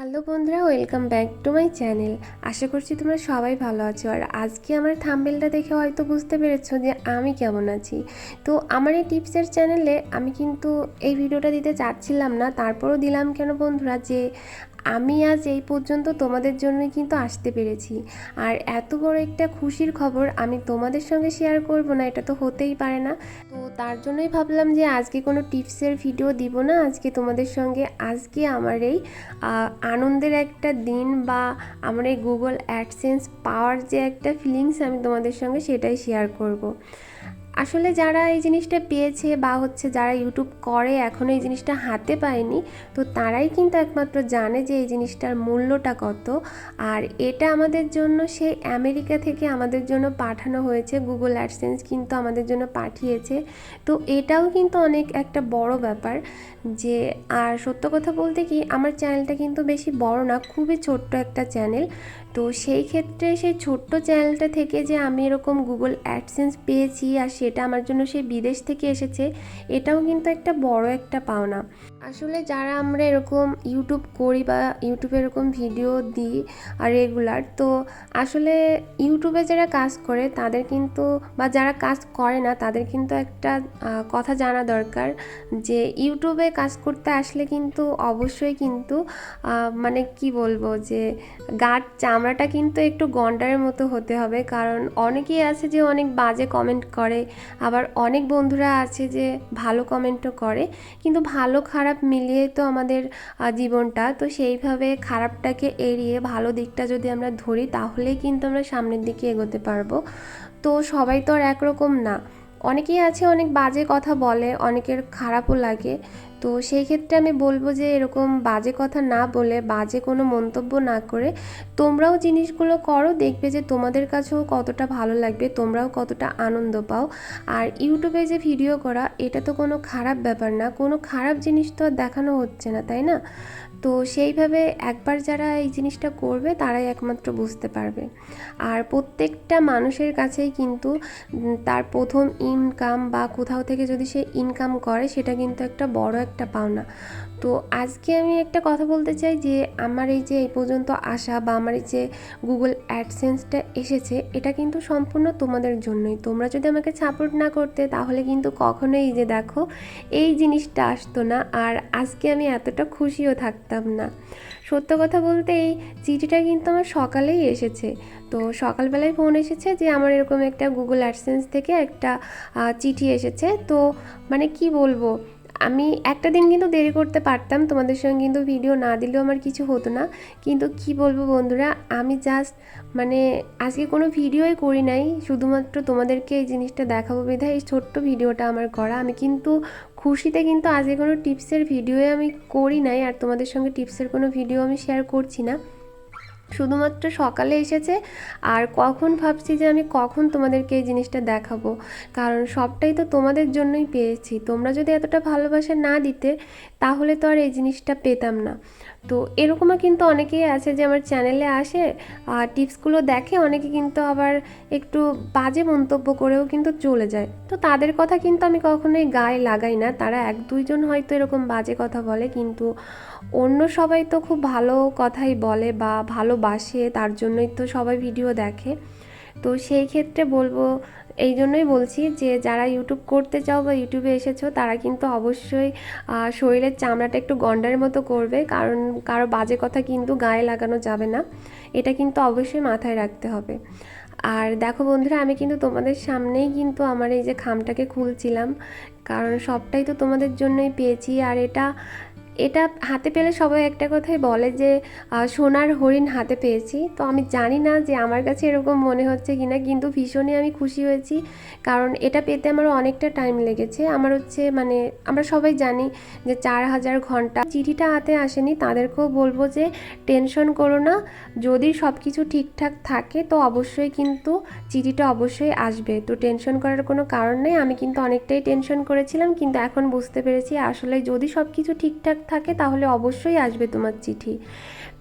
Hello বন্ধুরা, welcome back to my channel. আশা করছি তোমরা সবাই ভালো আছো। আর আজকে আমার থাম্বেলটা দেখে হয়তো বুঝতে পেরেছ যে আমি কেমন আছি। তো আমার এই টিপসের চ্যানেলে আমি কিন্তু এই ভিডিওটা দিতে চাচ্ছিলাম না, তারপরও দিলাম কেন বন্ধুরা? যে আমি আজ এই পর্যন্ত তোমাদের জন্যই কিন্তু আসতে পেরেছি আর এত বড় একটা খুশির খবর আমি তোমাদের সঙ্গে শেয়ার করব না, এটা তো হতেই পারে না তো তার জন্যই ভাবলাম যে আজকে কোনো টিপসের ভিডিও দিব না, আজকে তোমাদের সঙ্গে, আজকে আমার এই আনন্দের একটা দিন বা আমার এই গুগল অ্যাডসেন্স পাওয়ার যে একটা ফিলিংস আমি তোমাদের সঙ্গে সেটাই শেয়ার করব। আসলে যারা এই জিনিসটা পেয়েছে বা হচ্ছে যারা ইউটিউব করে এখনও এই জিনিসটা হাতে পায়নি, তো তারাই কিন্তু একমাত্র জানে যে এই জিনিসটার মূল্যটা কত। আর এটা আমাদের জন্য সেই আমেরিকা থেকে আমাদের জন্য পাঠানো হয়েছে গুগল অ্যাডসেন্স কিন্তু আমাদের জন্য পাঠিয়েছে। তো এটাও কিন্তু অনেক একটা বড় ব্যাপার যে, আর সত্য কথা বলতে কি, আমার চ্যানেলটা কিন্তু বেশি বড় না, খুবই ছোট্ট একটা চ্যানেল তো সেই ক্ষেত্রে সেই ছোট্ট চ্যানেলটা থেকে যে আমি এরকম গুগল অ্যাডসেন্স পেয়েছি আর সেটা আমার জন্য সেই বিদেশ থেকে এসেছে, এটাও কিন্তু একটা বড় একটা পাওনা। আসলে যারা আমরা এরকম ইউটিউব করি বা ইউটিউবে এরকম ভিডিও দিই আর রেগুলার তো আসলে ইউটিউবে যারা কাজ করে তাদের কিন্তু, বা যারা কাজ করে না তাদের কিন্তু একটা কথা জানা দরকার যে ইউটিউবে কাজ করতে আসলে কিন্তু অবশ্যই কিন্তু মানে কি বলব যে গাঢ় চামড়াটা কিন্তু একটু গন্ডারের মতো হতে হবে। কারণ অনেকেই আছে যে অনেক বাজে কমেন্ট করে, আবার অনেক বন্ধুরা আছে যে ভালো কমেন্টও করে। কিন্তু ভালো খারাপ মিলিয়ে তো আমাদের জীবনটা। তো সেইভাবে খারাপটাকে এড়িয়ে ভালো দিকটা যদি আমরা ধরি, তাহলেই কিন্তু আমরা সামনের দিকে এগোতে পারব। তো সবাই তো আর একরকম না। অনেকেই আছে, অনেক বাজে কথা বলে, অনেকের খারাপও লাগে। তো সেই ক্ষেত্রে আমি বলব যে, এরকম বাজে কথা না বলে, বাজে কোনো মন্তব্য না করে তোমরাও জিনিসগুলো করো, দেখবে যে তোমাদের কাছেও কতটা ভালো লাগবে, তোমরাও কতটা আনন্দ পাও। আর ইউটিউবে যে ভিডিও করা, এটা তো কোনো খারাপ ব্যাপার না, কোনো খারাপ জিনিস তো আর দেখানো হচ্ছে না, তাই না? তো সেইভাবে একবার যারা এই জিনিসটা করবে, তারাই একমাত্র বুঝতে পারবে। আর প্রত্যেকটা মানুষের কাছেই কিন্তু তার প্রথম ইনকাম বা কোথাও থেকে যদি সে ইনকাম করে, সেটা কিন্তু একটা বড় একটা পাওনা। তো আজকে আমি একটা কথা বলতে চাই যে, আমার এই যে এই পর্যন্ত আসা বা আমার এই যে গুগল অ্যাডসেন্সটা এসেছে, এটা কিন্তু সম্পূর্ণ তোমাদের জন্যই। তোমরা যদি আমাকে সাপোর্ট না করতে, তাহলে কিন্তু কখনোই যে দেখো, এই জিনিসটা আসতো না। আর আজকে আমি এতটা খুশিও থাকতাম না। সত্য কথা বলতে এই চিঠিটা কিন্তু আমার সকালেই এসেছে। তো সকালবেলায় ফোন এসেছে যে আমার এরকম একটা গুগল অ্যাডসেন্স থেকে একটা চিঠি এসেছে। তো মানে কি বলব? আমি একটা দিন কিন্তু দেরি করতে পারতাম, তোমাদের সঙ্গে কিন্তু ভিডিও না দিলেও আমার কিছু হতো না। কিন্তু কি বলব বন্ধুরা, আমি জাস্ট মানে আজকে কোনো ভিডিওই করি নাই। শুধুমাত্র তোমাদেরকে এই জিনিসটা দেখাবো বিধায় এই ছোট্ট ভিডিওটা আমার করা। আমি কিন্তু খুশিতে কিন্তু আজকে কোনো টিপসের ভিডিও আমি করি নাই আর তোমাদের সঙ্গে টিপসের কোনো ভিডিও আমি শেয়ার করছি না। শুধুমাত্র সকালে এসেছে আর কখন ভাবছি যে আমি কখন তোমাদেরকে এই জিনিসটা দেখাবো। কারণ সবটাই তো তোমাদের জন্যই পেয়েছি। তোমরা যদি এতটা ভালোবাসা না দিতে, তাহলে তো আর এই জিনিসটা পেতাম না। তো এরকমও কিন্তু অনেকেই আছে যে আমার চ্যানেলে আসে আর টিপসগুলো দেখে অনেকে কিন্তু আবার একটু বাজে মন্তব্য করেও কিন্তু চলে যায়। তো তাদের কথা কিন্তু আমি কখনোই গায়ে লাগাই না। তারা এক দুইজন হয়তো এরকম বাজে কথা বলে, কিন্তু অন্য সবাই তো খুব ভালো কথাই বলে বা ভালোবাসে, তার জন্যই তো সবাই ভিডিও দেখে। তো সেই ক্ষেত্রে বলব, এই জন্যই বলছি যে যারা ইউটিউব করতে চাও বা ইউটিউবে এসেছ, তারা কিন্তু অবশ্যই শরীরের চামড়াটা একটু গন্ডারের মতো করবে, কারণ কারও বাজে কথা কিন্তু গায়ে লাগানো যাবে না। এটা কিন্তু অবশ্যই মাথায় রাখতে হবে। আর দেখো বন্ধুরা, আমি কিন্তু তোমাদের সামনেই কিন্তু আমার এই যে খামটাকে খুলছিলাম, কারণ সবটাই তো তোমাদের জন্যই পেয়েছি, আর এটা এটা হাতে পেলে সবাই একটা কথাই বলে যে সোনার হরিণ হাতে পেয়েছি। তো আমি জানি না যে আমার কাছে এরকম মনে হচ্ছে কি না কিন্তু ভীষণই আমি খুশি হয়েছি। কারণ এটা পেতে আমার অনেকটা টাইম লেগেছে। আমার হচ্ছে মানে আমরা সবাই জানি যে চার হাজার ঘণ্টা চিঠিটা হাতে আসেনি। তাদেরকেও বলব যে, টেনশন করো না। যদি সব কিছু ঠিকঠাক থাকে, তো অবশ্যই কিন্তু চিঠিটা অবশ্যই আসবে। তো টেনশন করার কোনো কারণ নেই। আমি কিন্তু অনেকটাই টেনশন করেছিলাম, কিন্তু এখন বুঝতে পেরেছি আসলে যদি সব কিছু ঠিকঠাক থাকে তাহলে অবশ্যই আসবে তোমার চিঠি।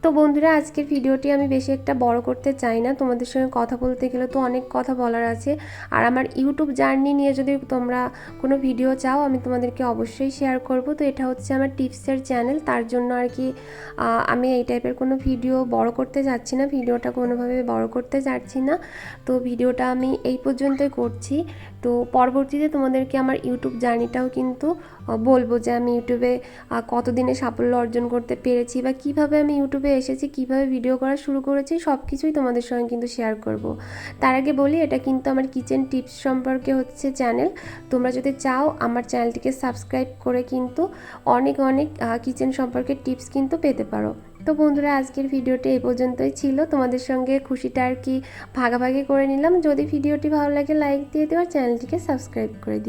তো বন্ধুরা, আজকের ভিডিওটি আমি বেশি একটা বড় করতে চাই না। তোমাদের সঙ্গে কথা বলতে গেলে তো অনেক কথা বলার আছে। আর আমার ইউটিউব জার্নি নিয়ে যদি তোমরা কোনো ভিডিও চাও, আমি তোমাদেরকে অবশ্যই শেয়ার করব। তো এটা হচ্ছে আমার টিপসের চ্যানেল। তার জন্য আর কি আমি এই টাইপের কোনো ভিডিও বড় করতে যাচ্ছি না। ভিডিওটা কোনোভাবে বড় করতে যাচ্ছি না। তো ভিডিওটা আমি এই পর্যন্তই করছি। তো পরবর্তীতে তোমাদেরকে আমার ইউটিউব জার্নিটাও কিন্তু বলব যে আমি ইউটিউবে কতদিনে সাফল্য অর্জন করতে পেরেছি বা কীভাবে আমি ইউটিউবে এসেছি, কীভাবে ভিডিও করা শুরু করেছি সব কিছুই তোমাদের সঙ্গে কিন্তু শেয়ার করব। তার আগে বলি, এটা কিন্তু আমার কিচেন টিপস সম্পর্কে হচ্ছে চ্যানেল তোমরা যদি চাও, আমার চ্যানেলটিকে সাবস্ক্রাইব করে কিন্তু অনেক অনেক কিচেন সম্পর্কে টিপস কিন্তু পেতে পারো। তো বন্ধুরা, আজকের ভিডিওটি এই পর্যন্তই ছিল। তোমাদের সঙ্গে খুশিটা আর কি ভাগাভাগি করে নিলাম। যদি ভিডিওটি ভালো লাগে লাইক দিয়ে দিও আর চ্যানেলটিকে সাবস্ক্রাইব করে দিও।